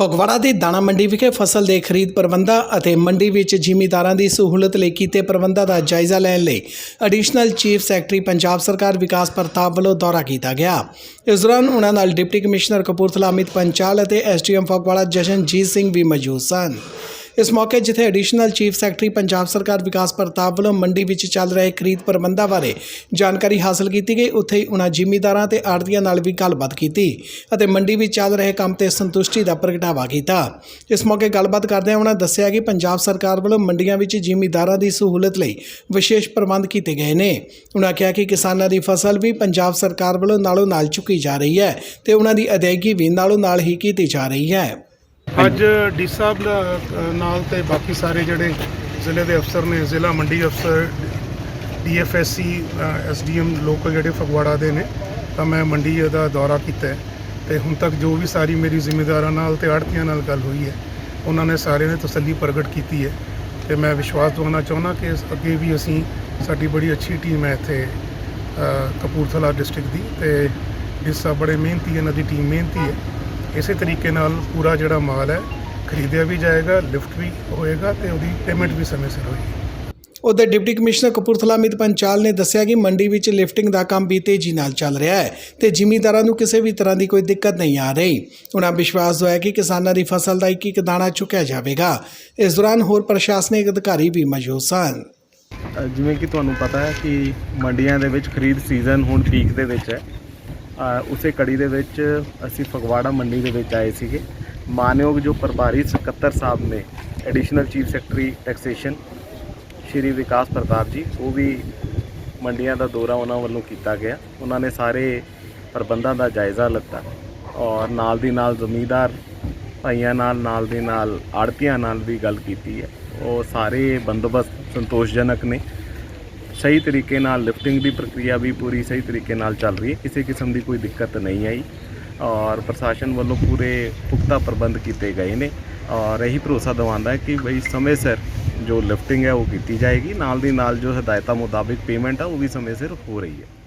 ਫਗਵਾੜਾ ਦੀ ਦਾਣਾ ਮੰਡੀ ਵਿਖੇ ਫਸਲ ਦੇ ਖਰੀਦ ਪ੍ਰਬੰਧਾਂ ਅਤੇ ਮੰਡੀ ਵਿੱਚ ਜ਼ਿਮੀਦਾਰਾਂ ਦੀ ਸਹੂਲਤ ਲਈ ਕੀਤੇ ਪ੍ਰਬੰਧਾਂ ਦਾ ਜਾਇਜ਼ਾ ਲੈਣ ਲਈ ਐਡੀਸ਼ਨਲ ਚੀਫ ਸੈਕਟਰੀ ਪੰਜਾਬ ਸਰਕਾਰ ਵਿਕਾਸ ਪ੍ਰਤਾਪ ਵੱਲੋਂ ਦੌਰਾ ਕੀਤਾ ਗਿਆ। ਇਸ ਦੌਰਾਨ ਉਹਨਾਂ ਨਾਲ ਡਿਪਟੀ ਕਮਿਸ਼ਨਰ ਕਪੂਰਥਲਾ, ਅਮਿਤ ਪੰਚਾਲ ਅਤੇ ਐਸਡੀਐਮ ਫਗਵਾੜਾ ਜਸ਼ਨਜੀਤ ਸਿੰਘ ਵੀ ਮੌਜੂਦ ਸਨ। ਇਸ ਮੌਕੇ ਜਿੱਥੇ ਐਡੀਸ਼ਨਲ ਚੀਫ ਸੈਕਟਰੀ ਪੰਜਾਬ ਸਰਕਾਰ ਵਿਕਾਸ ਪ੍ਰਤਾਪ ਵੱਲੋਂ ਮੰਡੀ ਵਿੱਚ ਚੱਲ ਰਹੇ ਖਰੀਦ ਪ੍ਰਬੰਧਾਂ ਬਾਰੇ ਜਾਣਕਾਰੀ ਹਾਸਲ ਕੀਤੀ ਗਈ, ਉੱਥੇ ਹੀ ਉਹਨਾਂ ਜ਼ਿਮੀਂਦਾਰਾਂ ਤੇ ਆੜ੍ਹਤੀਆਂ ਨਾਲ ਵੀ ਗੱਲਬਾਤ ਕੀਤੀ ਅਤੇ ਮੰਡੀ ਵਿੱਚ ਚੱਲ ਰਹੇ ਕੰਮ ਤੇ ਸੰਤੁਸ਼ਟੀ ਦਾ ਪ੍ਰਗਟਾਵਾ ਕੀਤਾ। ਇਸ ਮੌਕੇ ਗੱਲਬਾਤ ਕਰਦਿਆਂ ਉਹਨਾਂ ਦੱਸਿਆ ਕਿ ਪੰਜਾਬ ਸਰਕਾਰ ਵੱਲੋਂ ਮੰਡੀਆਂ ਵਿੱਚ ਜ਼ਿਮੀਂਦਾਰਾਂ ਦੀ ਸਹੂਲਤ ਲਈ ਵਿਸ਼ੇਸ਼ ਪ੍ਰਬੰਧ ਕੀਤੇ ਗਏ ਨੇ। ਉਹਨਾਂ ਕਿਹਾ ਕਿ ਕਿਸਾਨਾਂ ਦੀ ਫਸਲ ਵੀ ਪੰਜਾਬ ਸਰਕਾਰ ਵੱਲੋਂ ਨਾਲੋਂ ਨਾਲ ਚੁੱਕੀ ਜਾ ਰਹੀ ਹੈ ਤੇ ਉਹਨਾਂ ਦੀ ਅਦਾਇਗੀ ਵੀ ਨਾਲੋਂ ਨਾਲ ਹੀ ਕੀਤੀ ਜਾ ਰਹੀ ਹੈ। ਅੱਜ ਡੀ ਸਾਹਿਬ ਨਾਲ ਤੇ ਬਾਕੀ ਸਾਰੇ ਜਿਹੜੇ ਜ਼ਿਲ੍ਹੇ ਦੇ ਅਫਸਰ ਨੇ, ਜ਼ਿਲ੍ਹਾ ਮੰਡੀ ਅਫਸਰ ਡੀਐਫਐਸਸੀ ਐਸਡੀਐਮ ਲੋਕਲ ਜਿਹੜੇ ਫਗਵਾੜਾ ਦੇ ਨੇ, ਤਾਂ ਮੈਂ ਮੰਡੀ ਦਾ ਦੌਰਾ ਕੀਤਾ ਹੈ। ਤੇ ਹੁਣ ਤੱਕ ਜੋ ਵੀ ਸਾਰੀ ਮੇਰੀ ਜ਼ਿੰਮੇਦਾਰਾਂ ਨਾਲ ਤੇ ਆੜਤੀਆਂ ਨਾਲ ਗੱਲ ਹੋਈ ਹੈ, ਉਹਨਾਂ ਨੇ ਸਾਰਿਆਂ ਨੇ ਤਸੱਲੀ ਪ੍ਰਗਟ ਕੀਤੀ ਹੈ। ਤੇ ਮੈਂ ਵਿਸ਼ਵਾਸ ਦਿਵਾਉਣਾ ਚਾਹੁੰਦਾ ਕਿ ਅੱਗੇ ਵੀ ਅਸੀਂ ਸਾਡੀ ਬੜੀ ਅੱਛੀ ਟੀਮ ਹੈ ਇੱਥੇ ਕਪੂਰਥਲਾ ਡਿਸਟ੍ਰਿਕਟ ਦੀ। ਤੇ ਜਿਸ ਸਾਹਿਬ ਬੜੇ ਮਿਹਨਤੀ ਹੈ, ਇਹਨਾਂ ਦੀ ਟੀਮ ਮਿਹਨਤੀ ਹੈ। ਇਸੇ ਤਰੀਕੇ ਨਾਲ ਪੂਰਾ ਜਿਹੜਾ ਮਾਲ ਹੈ ਖਰੀਦਿਆ ਵੀ ਜਾਏਗਾ ਲਿਫਟ ਵੀ ਹੋਏਗਾ ਤੇ ਉਹਦੀ ਪੇਮੈਂਟ ਵੀ ਸਮੇਂ ਸਿਰ ਹੋਏਗੀ। ਉਧਰ ਡਿਪਟੀ ਕਮਿਸ਼ਨਰ ਕਪੂਰਥਲਾ ਅਮਿਤ ਪੰਚਾਲ ਨੇ ਦੱਸਿਆ ਕਿ ਮੰਡੀ ਵਿੱਚ ਲਿਫਟਿੰਗ ਦਾ ਕੰਮ ਵੀ ਤੇਜ਼ੀ ਨਾਲ ਚੱਲ ਰਿਹਾ ਹੈ ਤੇ ਜ਼ਿਮੀਂਦਾਰਾਂ ਨੂੰ ਕਿਸੇ ਵੀ ਤਰ੍ਹਾਂ ਦੀ ਕੋਈ ਦਿੱਕਤ ਨਹੀਂ ਆ ਰਹੀ। ਉਹਨਾਂ ਵਿਸ਼ਵਾਸ ਦਵਾਇਆ ਕਿ ਕਿਸਾਨਾਂ ਦੀ ਫਸਲ ਦਾ ਇੱਕ ਇੱਕ ਦਾਣਾ ਚੁੱਕਿਆ ਜਾਵੇਗਾ। ਇਸ ਦੌਰਾਨ ਹੋਰ ਪ੍ਰਸ਼ਾਸਨਿਕ ਅਧਿਕਾਰੀ ਵੀ ਮੌਜੂਦ ਸਨ। ਜਿਵੇਂ ਕਿ ਤੁਹਾਨੂੰ ਪਤਾ ਹੈ ਕਿ ਮੰਡੀਆਂ ਦੇ ਵਿੱਚ ਖਰੀਦ ਸੀਜ਼ਨ ਹੁਣ ਪੀਕ ਦੇ ਵਿੱਚ ਹੈ। ਉਸੇ ਕੜੀ ਦੇ ਵਿੱਚ ਅਸੀਂ ਫਗਵਾੜਾ ਮੰਡੀ ਦੇ ਵਿੱਚ ਆਏ ਸੀਗੇ। ਮਾਨਯੋਗ ਜੋ ਪ੍ਰਭਾਰੀ ਸਕੱਤਰ ਸਾਹਿਬ ਨੇ additional chief secretary taxation Shri Vikas Pratap ji, ਉਹ ਵੀ ਮੰਡੀਆਂ ਦਾ ਦੌਰਾ ਉਹਨਾਂ ਵੱਲੋਂ ਕੀਤਾ ਗਿਆ। ਉਹਨਾਂ ਨੇ ਸਾਰੇ ਪ੍ਰਬੰਧਾਂ ਦਾ ਜਾਇਜ਼ਾ ਲਿੱਤਾ ਔਰ ਨਾਲ ਦੀ ਨਾਲ ਜ਼ਮੀਂਦਾਰ ਭਾਈਆਂ ਨਾਲ ਨਾਲ ਦੇ ਨਾਲ ਆੜਤੀਆਂ ਨਾਲ ਵੀ ਗੱਲ ਕੀਤੀ ਹੈ। ਉਹ ਸਾਰੇ ਬੰਦੋਬਸਤ ਸੰਤੋਸ਼ਜਨਕ ਨੇ। ਸਹੀ ਤਰੀਕੇ ਨਾਲ ਲਿਫਟਿੰਗ ਦੀ ਪ੍ਰਕਿਰਿਆ ਵੀ ਪੂਰੀ ਸਹੀ ਤਰੀਕੇ ਨਾਲ ਚੱਲ ਰਹੀ ਹੈ। ਕਿਸੇ ਕਿਸਮ ਦੀ ਕੋਈ ਦਿੱਕਤ ਨਹੀਂ ਆਈ ਔਰ ਪ੍ਰਸ਼ਾਸਨ ਵੱਲੋਂ ਪੂਰੇ ਪੁਖਤਾ ਪ੍ਰਬੰਧ ਕੀਤੇ ਗਏ ਨੇ ਔਰ ਇਹੀ ਭਰੋਸਾ ਦਿਵਾਉਂਦਾ ਹੈ ਕਿ ਬਈ ਸਮੇਂ ਸਿਰ ਜੋ ਲਿਫਟਿੰਗ ਹੈ ਉਹ ਕੀਤੀ ਜਾਏਗੀ। ਨਾਲ ਦੀ ਨਾਲ ਜੋ ਹਦਾਇਤਾਂ ਮੁਤਾਬਿਕ ਪੇਮੈਂਟ ਆ, ਉਹ ਵੀ ਸਮੇਂ ਸਿਰ ਹੋ ਰਹੀ ਹੈ।